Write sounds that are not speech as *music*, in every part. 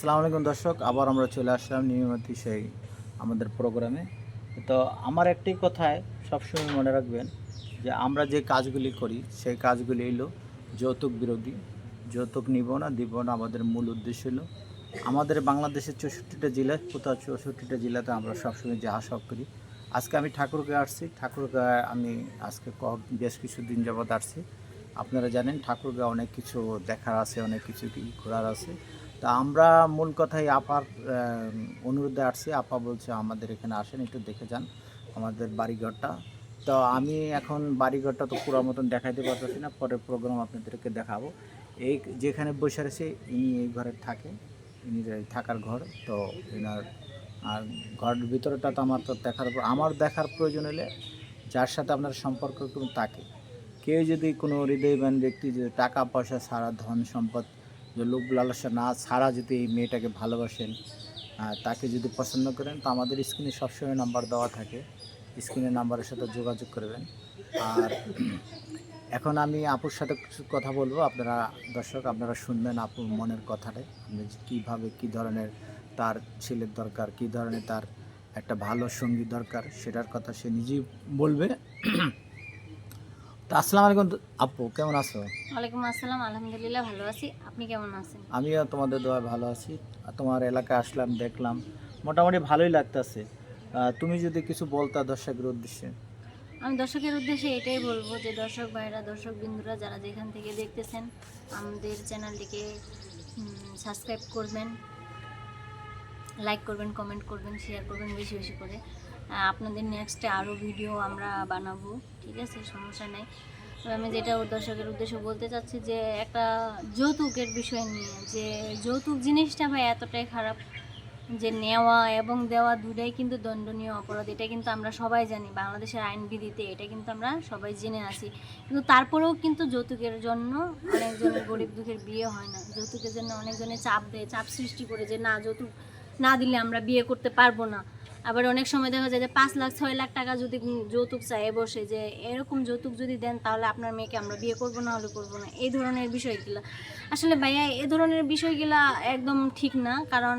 আসসালামু আলাইকুম দর্শক, আবার আমরা চলে আসলাম নিয়মিত সেই আমাদের প্রোগ্রামে। তো আমার একটি কথায় সবসময় মনে রাখবেন যে আমরা যে কাজগুলি করি, সেই কাজগুলি এলো যৌতুক বিরোধী। যৌতুক নিব না, দিব না, আমাদের মূল উদ্দেশ্য হলো আমাদের বাংলাদেশের চৌষট্টিটা জেলায় কোথাও চৌষট্টিটা জেলাতে আমরা সবসময় যে আশা করি। আজকে আমি ঠাকুরকে আসছি ঠাকুরগাঁয়ে আমি আজকে ক- বেশ কিছু দিন যাবৎ আসছি। আপনারা জানেন ঠাকুরগাঁও অনেক কিছু দেখার আছে, অনেক কিছু ঘোরার আছে। তা আমরা মূল কথাই আপার অনুরোধে আসছি। আপা বলছে আমাদের এখানে আসেন, একটু দেখে যান আমাদের বাড়িঘরটা। তো আমি এখন বাড়িঘরটা তো পুরো মতন দেখাইতে পারতেছি না পরের প্রোগ্রাম আপনাদেরকে দেখাবো। এই যেখানে বসে রয়েছে, ইনি এই ঘরে থাকে, ইনি থাকার ঘর, তো এনার, আর ঘরের ভিতরটা তো আমার তো দেখার আমার দেখার প্রয়োজন হলে যার সাথে আপনার সম্পর্ক তাকে কেউ যদি কোনো হৃদয়বান ব্যক্তি যে টাকা পয়সা ছাড়া ধন সম্পদ যে লোভ লালসা না ছাড়া যদি এই মেয়েটাকে ভালোবাসেন তাকে যদি পছন্দ করেন, তো আমাদের স্ক্রিনে সবসময় নাম্বার দেওয়া থাকে। স্ক্রিনের নাম্বারের সাথে যোগাযোগ করবেন। আর *clears throat* এখন আমি আপুর সাথে কিছু কথা বলব। আপনারা দর্শক, আপনারা শুনবেন আপুর মনের কথাটাই আপনি কীভাবে, কী ধরনের তার ছেলের দরকার, কী ধরনের তার একটা ভালো সঙ্গী দরকার, সেটার কথা সে নিজেই বলবে। *clears throat* তো আসসালামু আলাইকুম আপু কেমন আছো? ওয়ালাইকুম আসসালাম আলহামদুলিল্লাহ ভালো আছি। আপনি কেমন আছেন? আমিও তোমাদের দোয়া ভালো আছি। আর তোমার এলাকায় আসলাম দেখলাম মোটামুটি ভালোই লাগতেছে। তুমি যদি কিছু বলতা দর্শকের উদ্দেশ্যে। আমি দর্শকের উদ্দেশ্যে এটাই বলব যে দর্শক ভাইরা দর্শক বিন্দুরা যারা যেখান থেকে দেখতেছেন আমাদের চ্যানেলটিকে সাবস্ক্রাইব করবেন লাইক করবেন কমেন্ট করবেন শেয়ার করবেন বেশি বেশি করে। আপনাদের নেক্সটে আরও ভিডিও আমরা বানাবো, ঠিক আছে? সমস্যা নেই। আমি যেটা দর্শকের উদ্দেশ্যে বলতে চাচ্ছি যে, একটা যৌতুকের বিষয় নিয়ে, যে যৌতুক জিনিসটা ভাই এতটাই খারাপ যে নেওয়া এবং দেওয়া দুটাই কিন্তু দণ্ডনীয় অপরাধ। এটা কিন্তু আমরা সবাই জানি, বাংলাদেশের আইনবিধিতে এটা কিন্তু আমরা সবাই জেনে আছি। কিন্তু তারপরেও কিন্তু যৌতুকের জন্য অনেকজনের গরিব দুঃখের বিয়ে হয় না। যৌতুকের জন্য অনেকজনের চাপ দেয়, চাপ সৃষ্টি করে যে না, যৌতুক না দিলে আমরা বিয়ে করতে পারব না। আবার অনেক সময় দেখা যায় যে পাঁচ লাখ, ছয় লাখ টাকা যদি যৌতুক চায় বসে যে এরকম যৌতুক যদি দেন তাহলে আপনার মেয়েকে আমরা বিয়ে করব না হলে করব না। এই ধরনের বিষয়গুলো। আসলে ভাইয়া, এ ধরনের বিষয়গুলা একদম ঠিক না। কারণ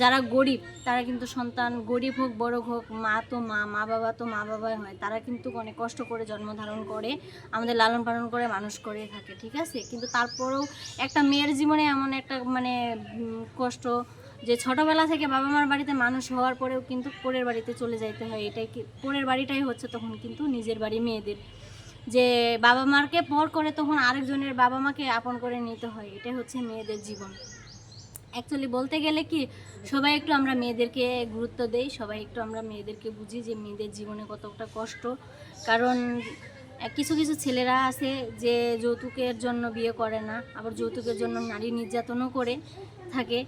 যারা গরিব, তারা কিন্তু সন্তান গরিব হোক, বড় হোক, মা তো মা মা বাবা তো মা বাবাই হয়। তারা কিন্তু অনেক কষ্ট করে জন্ম ধারণ করে, আমাদের লালন পালন করে, মানুষ করে থাকে, ঠিক আছে? কিন্তু তারপরেও একটা মেয়ের জীবনে এমন একটা মানে কষ্ট যে ছোটবেলা থেকে বাবা মার বাড়িতে মানুষ হওয়ার পরেও কিন্তু পরের বাড়িতে চলে যাইতে হয়। এটাই পরের বাড়িটাই হচ্ছে তখন কিন্তু নিজের বাড়ি মেয়েদের। যে বাবা মারকে পর করে তখন আরেকজনের বাবা মাকে আপন করে নিতে হয়। এটাই হচ্ছে মেয়েদের জীবন। অ্যাকচুয়ালি বলতে গেলে কি, সবাই একটু আমরা মেয়েদেরকে গুরুত্ব দেই, সবাই একটু আমরা মেয়েদেরকে বুঝি যে মেয়েদের জীবনে কতটা কষ্ট। কারণ কিছু কিছু ছেলেরা আছে যে যৌতুকের জন্য বিয়ে করে না, আবার যৌতুকের জন্য নারী নির্যাতনও করে থাকে।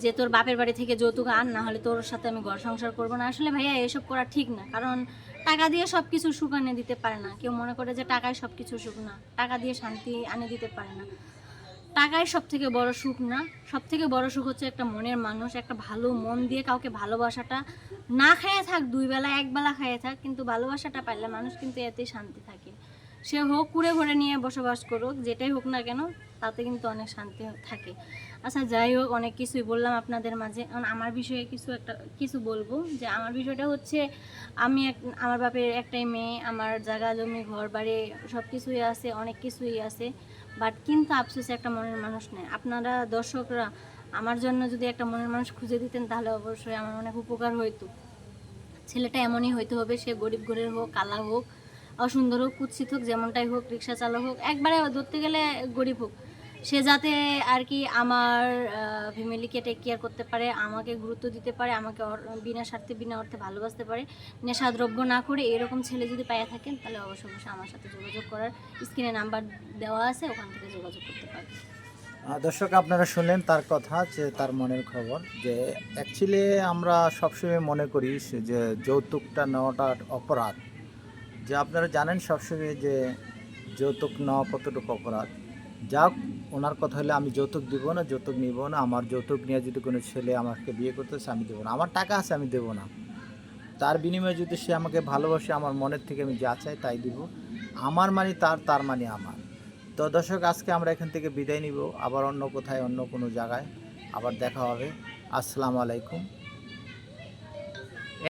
যে তোর বাপের বাড়ি থেকে যৌতুক আন, না হলে তোর সাথে আমি ঘর সংসার করব না। আসলে ভাইয়া, এসব করা ঠিক না। কারণ টাকা দিয়ে সব কিছু সুখ আনে দিতে পারে না। কেউ মনে করে যে টাকায় সব কিছু সুখ না। টাকা দিয়ে শান্তি আনে দিতে পারে না। টাকাই সব থেকে বড় সুখ না। সব থেকে বড় সুখ হচ্ছে একটা মনের মানুষ, একটা ভালো মন দিয়ে কাউকে ভালোবাসাটা না খাইয়ে থাক, দুই বেলা, এক বেলা খাইয়ে থাক। কিন্তু ভালোবাসাটা পাইলে মানুষ কিন্তু এতেই শান্তি থাকে। সে হোক, কুড়ে ঘরে নিয়ে বসবাস করুক, যেটাই হোক না কেন, তাতে কিন্তু অনেক শান্তি থাকে। আচ্ছা যাই হোক, অনেক কিছুই বললাম আপনাদের মাঝে। আমার বিষয়ে কিছু একটা, কিছু বলব, যে আমার বিষয়টা হচ্ছে, আমি এক, আমার বাপের একটাই মেয়ে, আমার জায়গা, জমি, ঘর, বাড়ি সব কিছুই আছে, অনেক কিছুই আছে বাট কিন্তু আফসোসে একটা মনের মানুষ নেই। আপনারা দর্শকরা, আমার জন্য যদি একটা মনের মানুষ খুঁজে দিতেন, তাহলে অবশ্যই আমার অনেক উপকার হইতো। ছেলেটা এমনই হইতে হবে, সে গরিব ঘরের হোক, কালা হোক, অসুন্দর হোক, কুৎসিত হোক, যেমনটাই হোক, রিক্সা চালক হোক, একবারে ধরতে গেলে গরিব হোক। সে যাতে আর কি আমার ফ্যামিলিকে টেক কেয়ার করতে পারে আমাকে গুরুত্ব দিতে পারে আমাকে বিনা স্বার্থে বিনা অর্থে ভালোবাসতে পারে নেশাদ্রব্য না করে এরকম ছেলে যদি পায়ে থাকেন তাহলে অবশ্যই অবশ্যই আমার সাথে যোগাযোগ করার স্ক্রিনে নাম্বার দেওয়া আছে ওখান থেকে যোগাযোগ করতে পারবেন। আহ, দর্শক আপনারা শুনলেন তার কথা যে তার মনের খবর যে অ্যাকচুয়ালি আমরা সবসময় মনে করি যে যৌতুকটা নেওয়াটা অপরাধ। যে আপনারা জানেন সবসময় যে যৌতুক নেওয়া কতটুকু অপরাধ? যাক, ওনার কথা হলে আমি যৌতুক দিব না, যৌতুক নিব না। আমার যৌতুক নিয়ে যদি কোনো ছেলে আমাকে বিয়ে করতেছে, আমি দেবো না। আমার টাকা আছে, আমি দেবো না। তার বিনিময়ে যদি সে আমাকে ভালোবাসে, আমার মনের থেকে আমি যা চাই তাই দিব। আমার মানে তার তার মানে আমার। তো দর্শক, আজকে আমরা এখান থেকে বিদায় নিব। আবার অন্য কোথায়, অন্য কোনো জায়গায় আবার দেখা হবে। আসসালামু আলাইকুম।